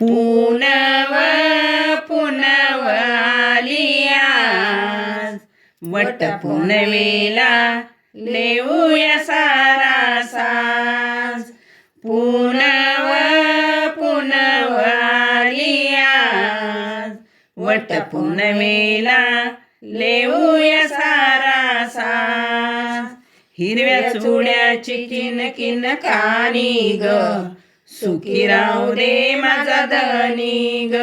पुनव पुनव आलिया वट पुनवेला लेऊया सारा साज। पुनव पुनव आलिया वट पुनवेला लेऊया सारा साज। हिरव्या चुड्याची किन किन कानी ग। सुखी राहू दे माझा धनी ग.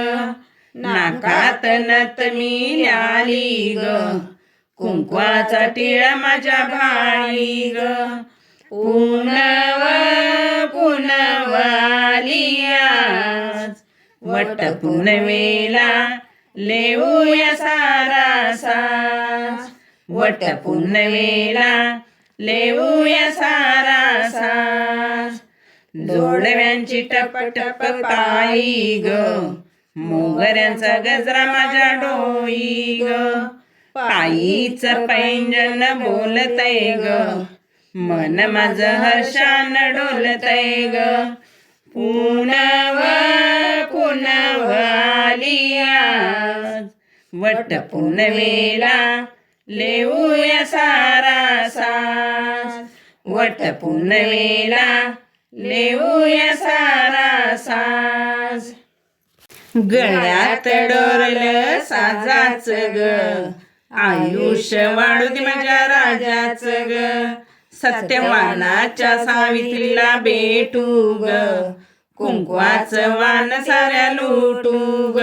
नाकात नत मी आली ग. कुंकवाचा टिळा माझ्या भाळी ग. पुनव पुनवालिया वट पुनवेला लेऊया सारा साज. वट पुनवेला लेऊया सारा जोडव्यांची टप टप पायी ग. मोगऱ्यांचा गजरा माझ्या डोई ग. पायीच पैंजन बोलतय ग. मन माझ हर्षान डोलतय ग. पुनव पुनवालिया वट पुनवेला लेऊया सारा सास वट पुनवेला नेऊया सारा साज. गळ्यात डोरल साजाच ग. आयुष्य वाढू दे माझ्या राजाच ग. सत्यवानाच्या सावित्रीला भेटू ग. कुंकवाच वान साऱ्या लुटू ग.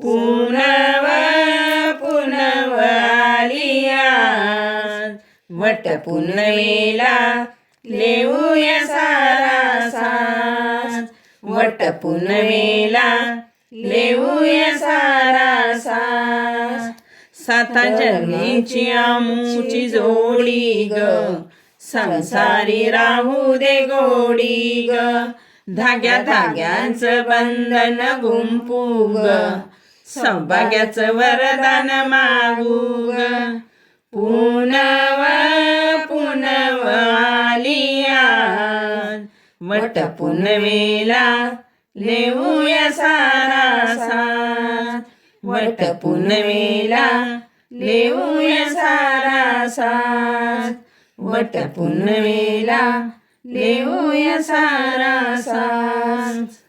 पुनव पुनव आलिया वट पुनवेला लेऊया सारा साज वट पुनवेला लेऊया सारा साज साता जन्मीची आमूची जोडी ग. संसारी राहू दे गोडी ग. धाग्या धाग्यांचं बंधन गुंपू ग. सौभाग्याचं वरदान मागू ग. पुन्हा वट पुनवेला लेऊया सारा साज. वट पुनवेला लेऊया सारा साज. वट पुनवेला लेऊया सारा साज.